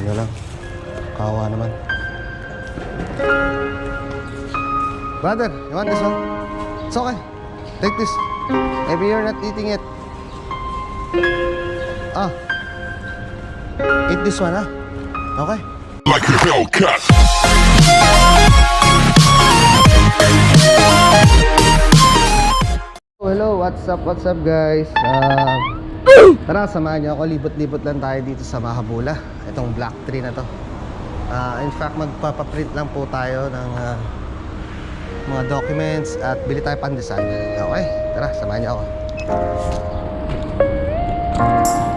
Buti na lang. Kawa naman. Brother, you want this one? It's okay. Take this. Maybe you're not eating it. Ah. Eat this one, ah. Okay. like a Hellcat. Hello, what's up, what's up guys? Ah, tara, samahan niyo ako. Libot-libot lang tayo dito sa Mahabula. Itong Black Tree na to. Ah, in fact, magpapaprint lang po tayo ng ah, mga documents at bili tayo pandesal. Okay, tara, samahan niyo ako. Print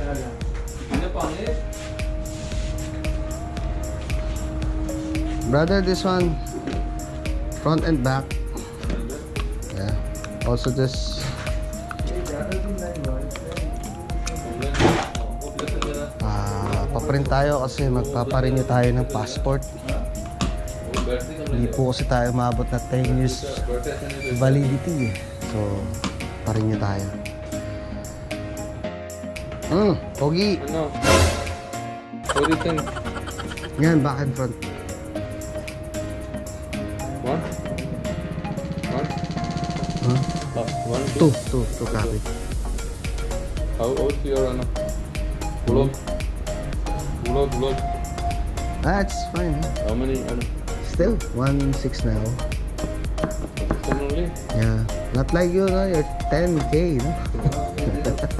Tara lang. Ano pangit? Brother, this one, front and back. Yeah. Also this. Ah, paprint tayo kasi magpaparenew tayo ng passport. Hindi po kasi tayo maabot na 10 years validity. Eh. So, parenew tayo. Hmm, pogi. Ano? You think? Yan, back and front. One? One? Huh? Uh, one, Two, two, two copy. How old your ano? Bulog? Bulog, bulog. That's fine. How many ano? Still, 1.6 now. Only? Yeah. Not like you, no? You're 10K, no?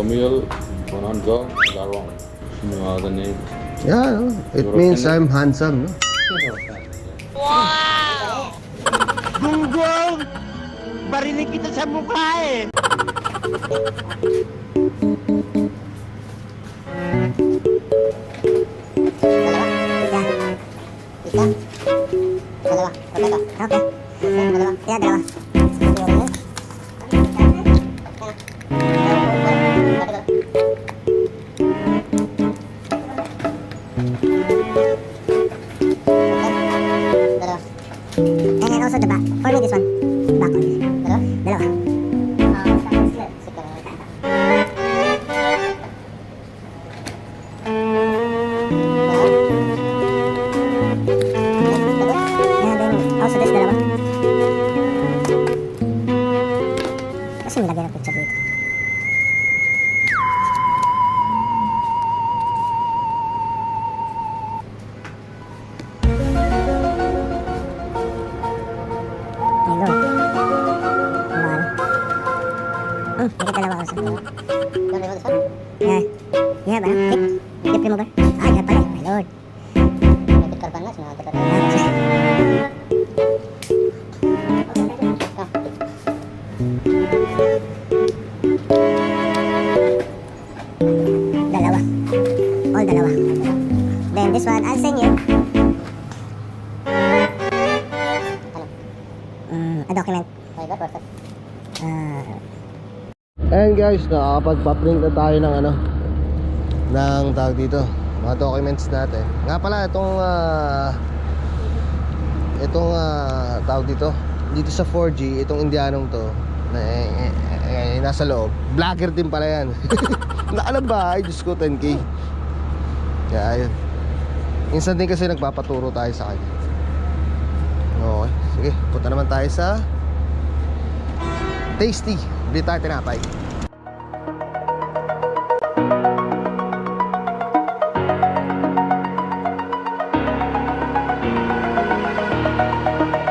Romuald Bonanza Garong. You know the name. Yeah, no? It European means I'm handsome, no? Gunggong! Barinig kita sa mukha eh! Dalawa. Dalawa. Okay. Dalawa. Yeah, dalawa. Dalawa. Dalawa. Then this one, I'll send you. Mm, a document. Uh, And guys, nakakapagpa-print na tayo ng ano ng tawag dito, mga documents natin. Nga pala itong ah, itong ah, tawag dito, dito sa 4G, itong Indianong to na eh, eh, eh, nasa loob. Vlogger din pala yan. Naalam ba? Ay, Diyos ko, 10k. Kaya ayun. Minsan din kasi nagpapaturo tayo sa kanya. Okay, sige, punta naman tayo sa Tasty. Bili tayo tinapay.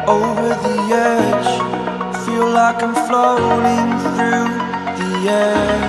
over the edge. Feel like I'm floating through the air.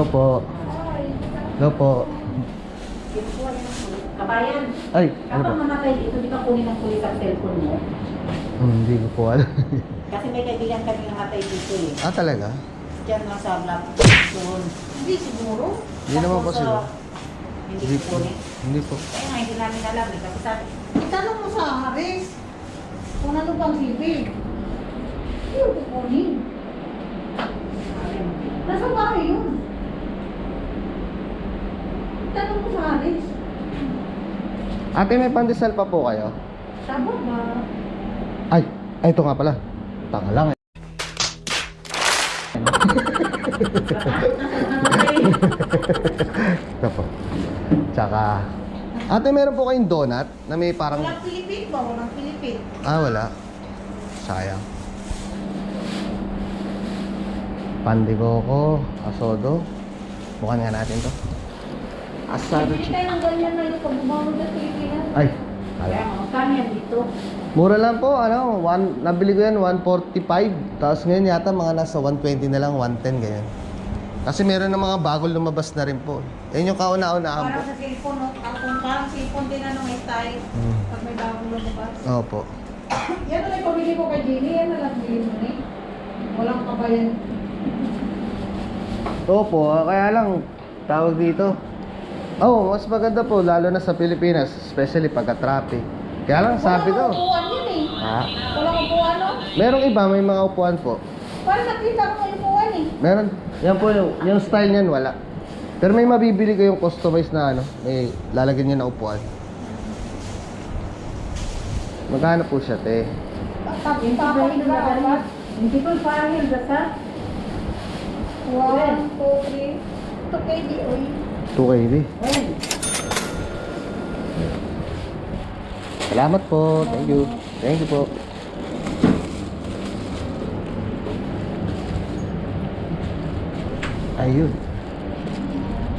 Hello po. Hello po. Kabayan, Ay, ano po? kapag mamatay dito, di ba kunin ng pulis ang cellphone mo? Hmm, hindi ko po alam. Kasi may kaibigan kami namatay dito eh. ah, talaga? Diyan nga sa black doon. Hindi siguro. Hindi naman po Tapos, siguro. ah, Hindi ko kunin. Hindi po. Kaya nga hindi namin alam eh. Kasi sabi, Itanong mo sa Haris kung ano bang bibig. Hindi ko kukunin. Nasa bahay yun. Itanong mo sa Haris. Ate, may pandesal pa po kayo? Sabot ba? Ay, ay ito nga pala. Tanga lang eh. Ito po. Tsaka, ate, meron po kayong donut na may parang... Walang Pilipin ba? Walang Pilipin. Ah, wala. Sayang. Pandikoko, asodo. Bukan nga natin to. Asado chicken. tayo ng ganyan na ito pag bumawag sa Pilipinas. Ay, kala. magkano yan dito? Mura lang po, ano, one, nabili ko yan, 145. Tapos ngayon yata mga nasa 120 na lang, 110 ganyan. Kasi meron na mga bagong lumabas na rin po. Yan yung kauna-unaan po. Parang sa cellphone, no? Kung parang cellphone din ano may style. Hmm. Pag may bagong lumabas. Opo. Yan na lang pabili ko kay Jenny. Yan na lang bili mo ni. Walang kabayan. Opo, ah, kaya lang, tawag dito. Oh, mas maganda po, lalo na sa Pilipinas, especially pagka traffic. Kaya lang, sabi Walang ko, upuan yun eh. ha? Walang upuan, no? Merong iba, may mga upuan po. Parang nakita ko may upuan eh. Meron, yan po yung, yung style niyan, wala. Pero may mabibili ko yung customized na ano, may lalagyan niya na upuan. Magkano po siya, te? Tapos ka dapat. Hindi ko parang yung dasa. One, two, three. Ito kay di, oy. 2KD. Well, Salamat po. Thank you. Thank you po. Ayun.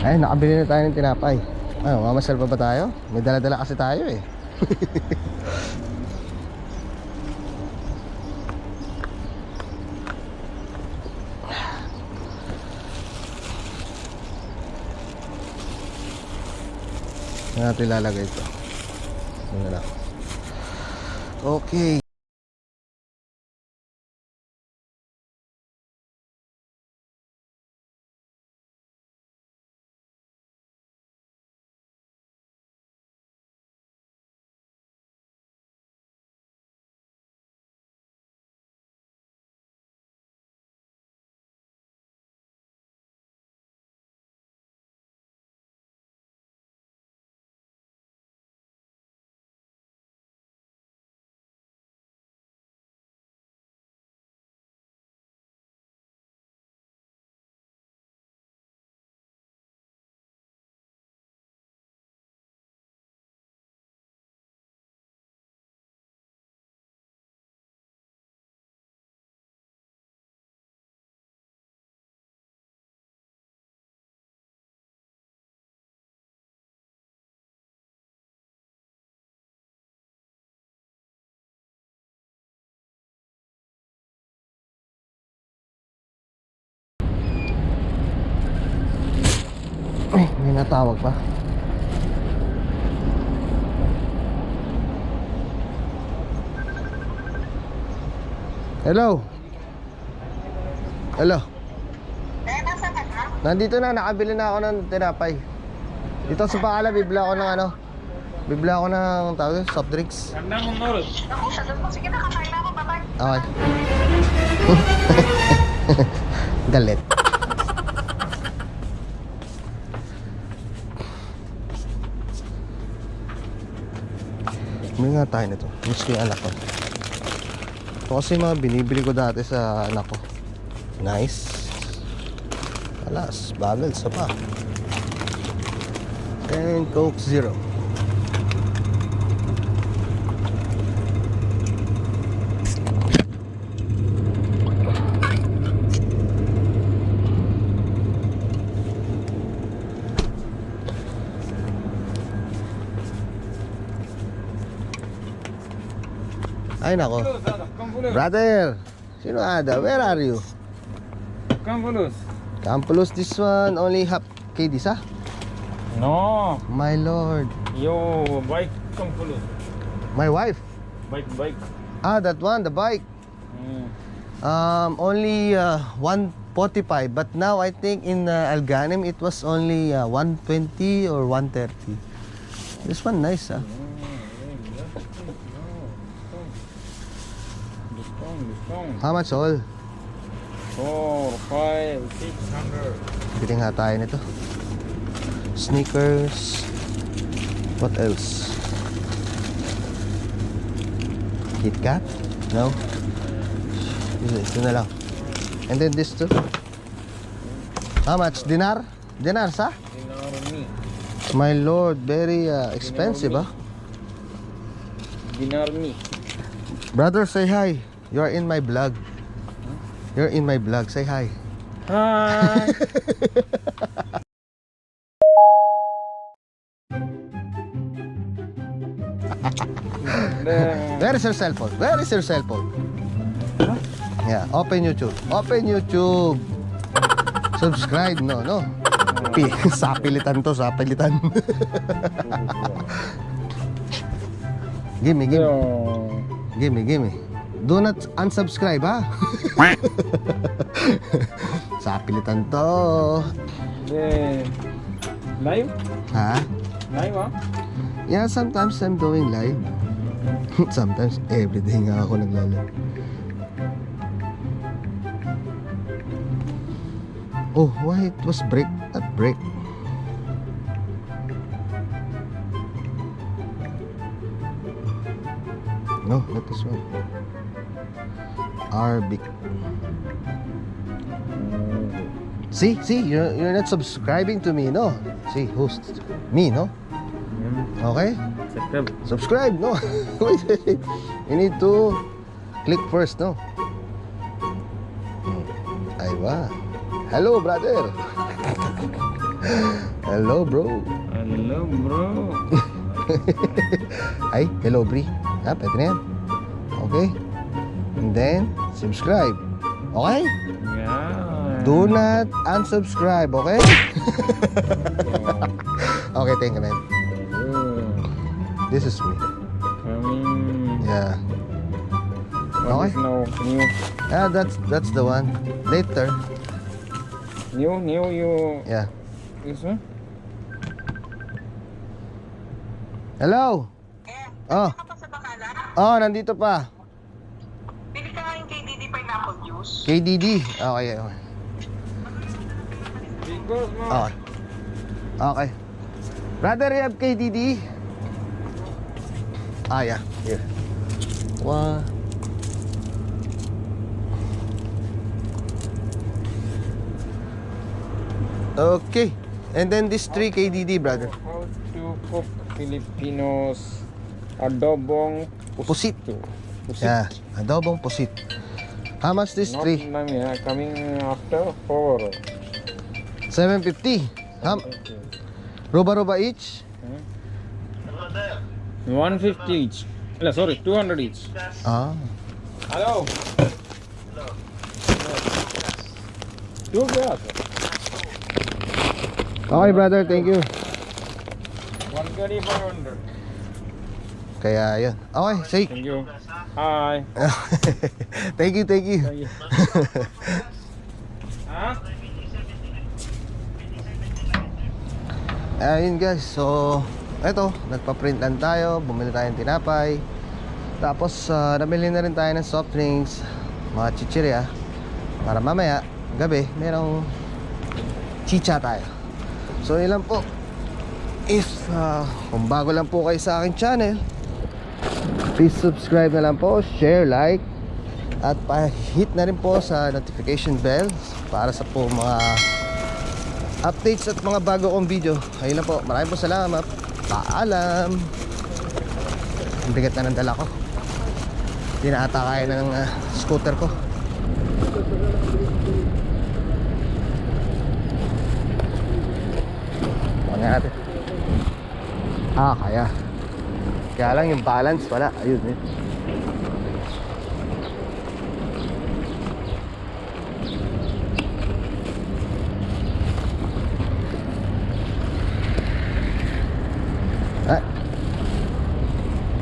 Ayun, nakabili na tayo ng tinapay. Ano, mamasal pa ba tayo? May dala-dala kasi tayo eh. Saan natin ilalagay ito? Na. Okay. Ay, may natawag pa. Hello? Hello? Nandito na, nakabili na ako ng tinapay. Dito sa Pakala, bibila ako ng ano? Bibila ako ng tawag, doon, soft drinks. Okay. Galit. Bumili nga tayo nito. Miss ko yung anak ko. Ito kasi mga binibili ko dati sa anak ko. Nice. Alas, bagal sa pa. And Coke Zero. Ay nako. Brother, sino ada? Where are you? Kampulus. Campulus, this one only half KD sa? No, My lord. yo bike Kampulus. My wife. Bike, bike. Ah, that one, the bike. Mm. Um, only uh, 145 but now I think in uh, Alganim it was only uh, 120 or 130. This one nice ah. Discount, How much all? Four, five, six hundred. Bili nga tayo nito. Sneakers. What else? Kit Kat? No? Ito na lang. And then this too. How much? Dinar? Dinar sa? Dinar me. My lord, very uh, expensive ah. Dinar me. Brother, say hi. You are in my vlog. You're in my vlog. Say hi. Hi. Where is your cell phone? Where is your cell phone? Yeah, open YouTube. Open YouTube. Subscribe, no, no. Pi, sapilitan to, sapilitan. gimme, gimme, gimme, gimme. Do not unsubscribe, ha? sapilitan to. then live, Ha? live ah. Yeah, sometimes I'm doing live. sometimes everyday nga ako nagla-live. Oh, why it was break? Not break. No, not this one. Arabic. See, see, you're, you're not subscribing to me, no? See, host. Me, no? Okay? Subscribe. Subscribe, no? wait, wait, wait. You need to click first, no? Hmm. Aywa. Hello, brother. hello, bro. Hello, bro. Ay, hello, Bri. Ha, pwede na yan. Okay? And then, subscribe. Okay? Yeah. Do not unsubscribe, okay? okay, thank you, man. This is me. Coming. Yeah. What Okay. now new? Yeah, that's that's the one. Later. New, new, you. Yeah. This one? Hello? Oh. Oh, nandito pa. Bili ka nga yung KDD pineapple juice. KDD. Okay, okay. Because, mo. Okay. Okay. Brother, you have KDD? Ah, yeah. Here. One. Okay. And then this 3 KDD, brother. How to cook Filipinos adobong Pusit. pusit. Pusit. Yeah. Adobong pusit. How much this Not 3? nami, ah, coming after four. 750. How? Roba-roba each? 150 each. No, sorry, 200 each. Ah. Hello. Two gas. Okay, brother. Thank you. One curry for wonder. Kaya, yun. Okay, shake. Thank you. Hi. thank you, thank you. Thank you. Huh? Ayun guys, so eto, nagpa-print lang tayo, bumili tayo ng tinapay. Tapos ah, namili na rin tayo ng soft drinks, mga chichirya para mamaya gabi merong chicha tayo. So lang po. If ah, kung bago lang po kayo sa aking channel, please subscribe na lang po, share, like at pa-hit na rin po sa notification bell para sa po mga updates at mga bago kong video. Ayun lang po. Maraming po salamat. Paalam. Ang bigat na ng dala ko. Hindi na ata kaya ng ah, scooter ko. Huwag natin. Ah, kaya. Kaya lang yung balance wala. Ayun eh.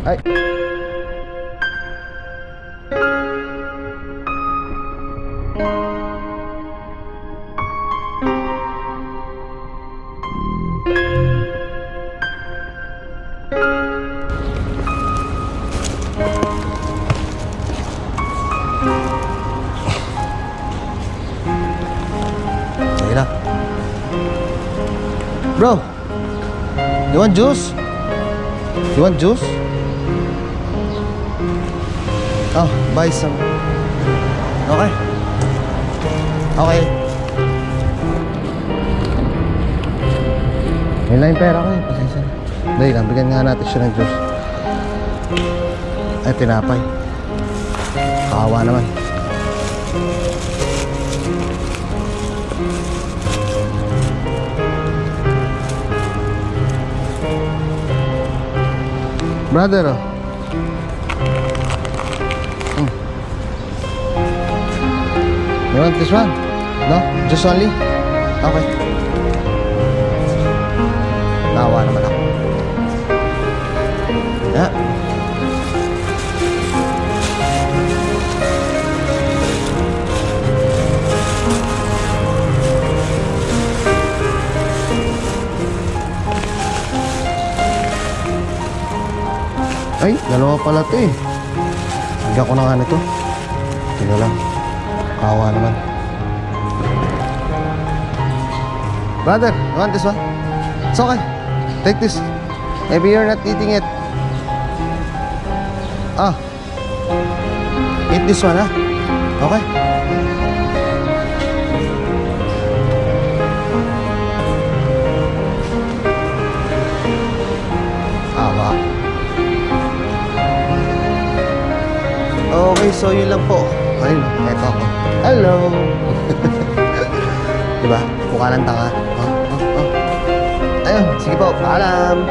Ay. Ay. Sige na. Bro, you want juice? You want juice? Oh, buy some. Okay. Okay. Yun lang yung pera ko eh. Pasensya na. Dahil lang, bigyan nga natin siya ng juice. Ay, tinapay. Kawa naman. Brother, oh. Hmm. You want this one? No? Just only? Okay. Nawa naman ako. Ay, dalawa pala to eh. Bigyan ko na nga nito. Tingnan lang. Kawa naman. Brother, you want this one? It's okay. Take this. Maybe you're not eating it. Ah. Eat this one, ha? Okay. Okay, so yun lang po. Ayun, eto ako. Hello! diba? Mukha ng tanga. Oh, oh, oh. Ayun, sige po, paalam!